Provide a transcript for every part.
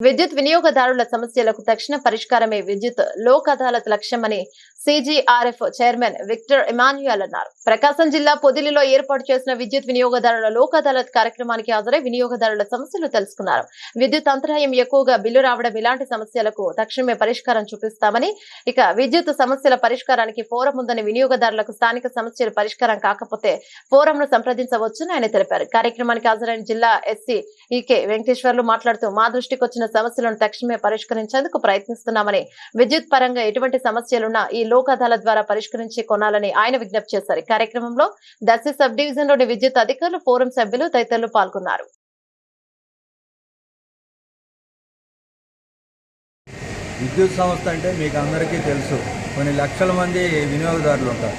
విద్యుత్ వినియోగదారుల సమస్యలకు తక్షణ పరిష్కారమే విద్యుత్ లోక్ అదాలత్ లక్ష్యమని సిజీఆర్ఎఫ్ చైర్మన్ విక్టర్ ఇమాన్యుయల్ అన్నారు. ప్రకాశం జిల్లా పొదిలిలో ఏర్పాటు చేసిన విద్యుత్ వినియోగదారుల లోక్ అదాలత్ కార్యక్రమానికి హాజరై వినియోగదారుల సమస్యలు తెలుసుకున్నారు. విద్యుత్ అంతరాయం ఎక్కువగా బిల్లు రావడం ఇలాంటి సమస్యలకు తక్షణమే పరిష్కారం చూపిస్తామని ఇక విద్యుత్ సమస్యల పరిష్కారానికి ఫోరం ఉందని వినియోగదారులకు స్థానిక సమస్యలు పరిష్కారం కాకపోతే ఫోరంను సంప్రదించవచ్చని ఆయన తెలిపారు. కార్యక్రమానికి హాజరైన జిల్లా ఎస్సీ ఈకే వెంకటేశ్వర్లు మాట్లాడుతూ మా దృష్టికి వచ్చిన సమస్యలను తక్షణమే పరిష్కరించేందుకు ప్రయత్నిస్తున్నామని విద్యుత్ పరంగా ఎటువంటి సమస్యలున్నా ఈ లోక్ అదాలత్ ద్వారా పరిష్కరించి కొనాలని ఆయన విజ్ఞప్తి చేశారు. కార్యక్రమంలో దర్శి సబ్ డివిజన్లోని విద్యుత్ అధికారులు ఫోరం సభ్యులు తదితరులు పాల్గొన్నారు. విద్యుత్ సంస్థ అంటే మీకు అందరికీ తెలుసు. కొన్ని లక్షల మంది వినియోగదారులు ఉంటారు.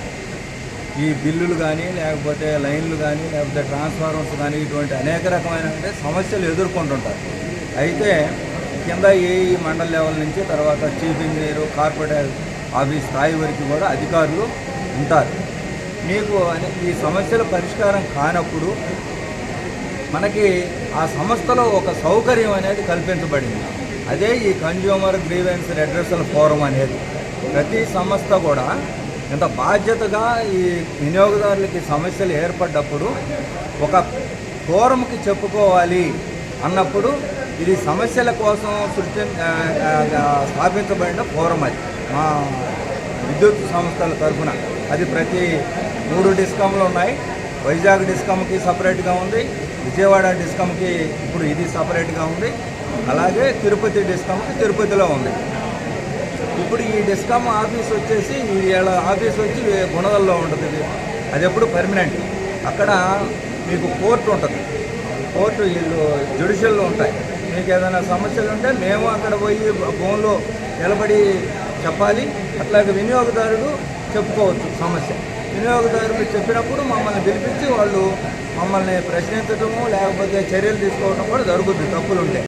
ఈ బిల్లులు కానీ లేకపోతే లైన్లు కానీ లేకపోతే ట్రాన్స్ఫార్మర్స్ కానీ ఇటువంటి అనేక రకమైన అంటే సమస్యలు ఎదుర్కొంటుంటారు. అయితే కింద ఏఈ మండల లెవెల్ నుంచి తర్వాత చీఫ్ ఇంజనీరు కార్పొరేట్ ఆఫీస్ స్థాయి వరకు కూడా అధికారులు ఉంటారు. మీకు ఈ సమస్యల పరిష్కారం కానప్పుడు మనకి ఆ సంస్థలో ఒక సౌకర్యం అనేది కల్పించబడింది. అదే ఈ కన్జ్యూమర్ గ్రీవెన్స్ అడ్రస్ల ఫోరం అనేది. ప్రతి సంస్థ కూడా ఇంత బాధ్యతగా ఈ వినియోగదారులకి సమస్యలు ఏర్పడ్డప్పుడు ఒక ఫోరంకి చెప్పుకోవాలి అన్నప్పుడు ఇది సమస్యల కోసం సృష్టి స్థాపించబడిన ఫోరం అది. మా విద్యుత్ సంస్థల తరఫున అది ప్రతి మూడు డిస్కామ్లు ఉన్నాయి. వైజాగ్ డిస్కామ్కి సపరేట్గా ఉంది. విజయవాడ డిస్కామ్కి ఇప్పుడు ఇది సపరేట్గా ఉంది. అలాగే తిరుపతి డిస్కామ్కి తిరుపతిలో ఉంది. ఇప్పుడు ఈ డిస్కామ్ ఆఫీస్ వచ్చేసి వీళ్ళ ఆఫీస్ వచ్చి గుణదల్లో ఉంటుంది. అది ఎప్పుడు పర్మనెంట్. అక్కడ మీకు కోర్టు ఉంటుంది. కోర్టు వీళ్ళు జ్యుడిషియల్లో ఉంటాయి. మీకు ఏదైనా సమస్యలు ఉంటే మేము అక్కడ పోయి ఫోన్లో నిలబడి చెప్పాలి. అట్లాగే వినియోగదారుడు చెప్పుకోవచ్చు సమస్య. వినియోగదారులు చెప్పినప్పుడు మమ్మల్ని పిలిపించి వాళ్ళు మమ్మల్ని ప్రశ్నించడము లేకపోతే చర్యలు తీసుకోవడం కూడా జరుగుతుంది తప్పులుంటే.